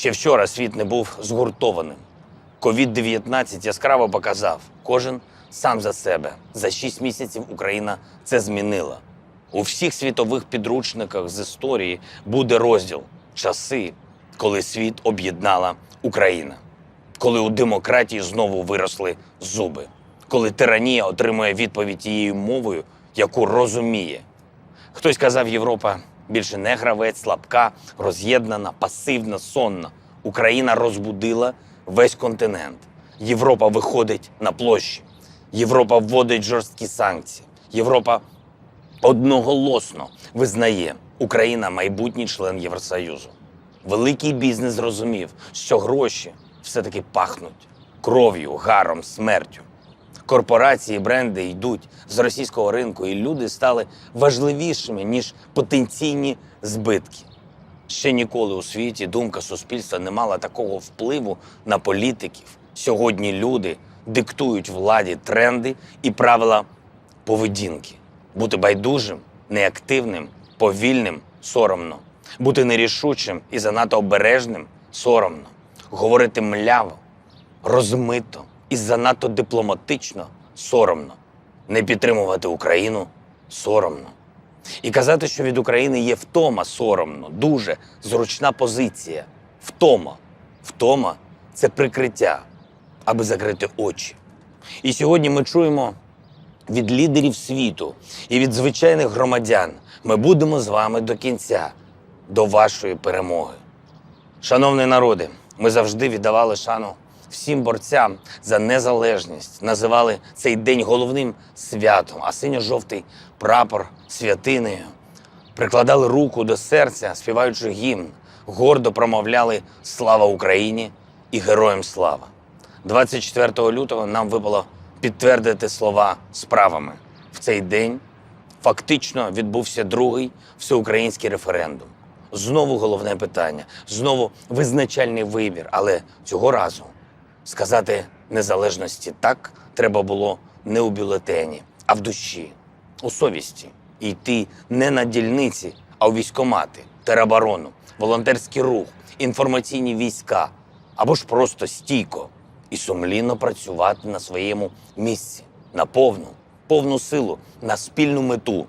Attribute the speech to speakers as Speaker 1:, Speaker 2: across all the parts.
Speaker 1: Ще вчора світ не був згуртованим. Ковід-19 яскраво показав, кожен сам за себе. За шість місяців Україна це змінила. У всіх світових підручниках з історії буде розділ часи, коли світ об'єднала Україна, коли у демократії знову виросли зуби, коли тиранія отримує відповідь тією мовою, яку розуміє. Хтось казав, Європа більше не гравець, слабка, роз'єднана, пасивна, сонна. Україна розбудила весь континент. Європа виходить на площі. Європа вводить жорсткі санкції. Європа одноголосно визнає Україна майбутній член Євросоюзу. Великий бізнес зрозумів, що гроші все-таки пахнуть кров'ю, гаром, смертю. Корпорації, бренди йдуть з російського ринку, і люди стали важливішими, ніж потенційні збитки. Ще ніколи у світі думка суспільства не мала такого впливу на політиків. Сьогодні люди диктують владі тренди і правила поведінки. Бути байдужим, неактивним, повільним соромно. Бути нерішучим і занадто обережним соромно. Говорити мляво, розмито і занадто дипломатично соромно. Не підтримувати Україну соромно. І казати, що від України є втома соромно, дуже зручна позиція. Втома. Втома це прикриття, аби закрити очі. І сьогодні ми чуємо від лідерів світу і від звичайних громадян. Ми будемо з вами до кінця, до вашої перемоги. Шановний народи, ми завжди віддавали шану всім борцям за незалежність, називали цей день головним святом, а синьо-жовтий прапор святинею. Прикладали руку до серця, співаючи гімн, гордо промовляли Слава Україні і Героям слава. 24 лютого нам випало підтвердити слова справами. В цей день фактично відбувся другий всеукраїнський референдум. Знову головне питання, знову визначальний вибір. Але цього разу сказати незалежності так треба було не у бюлетені, а в душі, у совісті. І йти не на дільниці, а у військомати, тероборону, волонтерський рух, інформаційні війська або ж просто стійко і сумлінно працювати на своєму місці, на повну, повну силу, на спільну мету.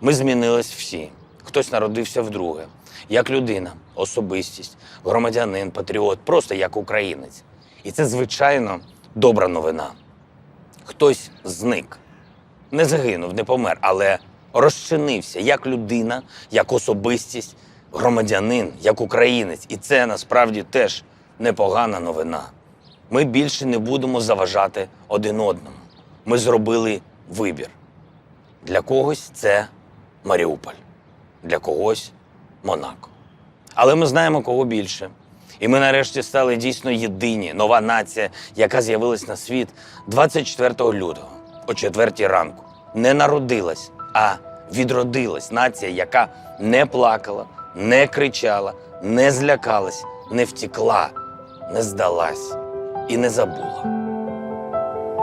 Speaker 1: Ми змінились всі. Хтось народився вдруге, як людина, особистість, громадянин, патріот, просто як українець. І це, звичайно, добра новина. Хтось зник, не загинув, не помер, але розчинився як людина, як особистість, громадянин, як українець. І це насправді теж непогана новина. Ми більше не будемо заважати один одному. Ми зробили вибір. Для когось це Маріуполь, для когось Монако. Але ми знаємо кого більше. І ми нарешті стали дійсно єдині, нова нація, яка з'явилась на світ 24 лютого о 4 ранку. Не народилась, а відродилась нація, яка не плакала, не кричала, не злякалась, не втікла, не здалась і не забула.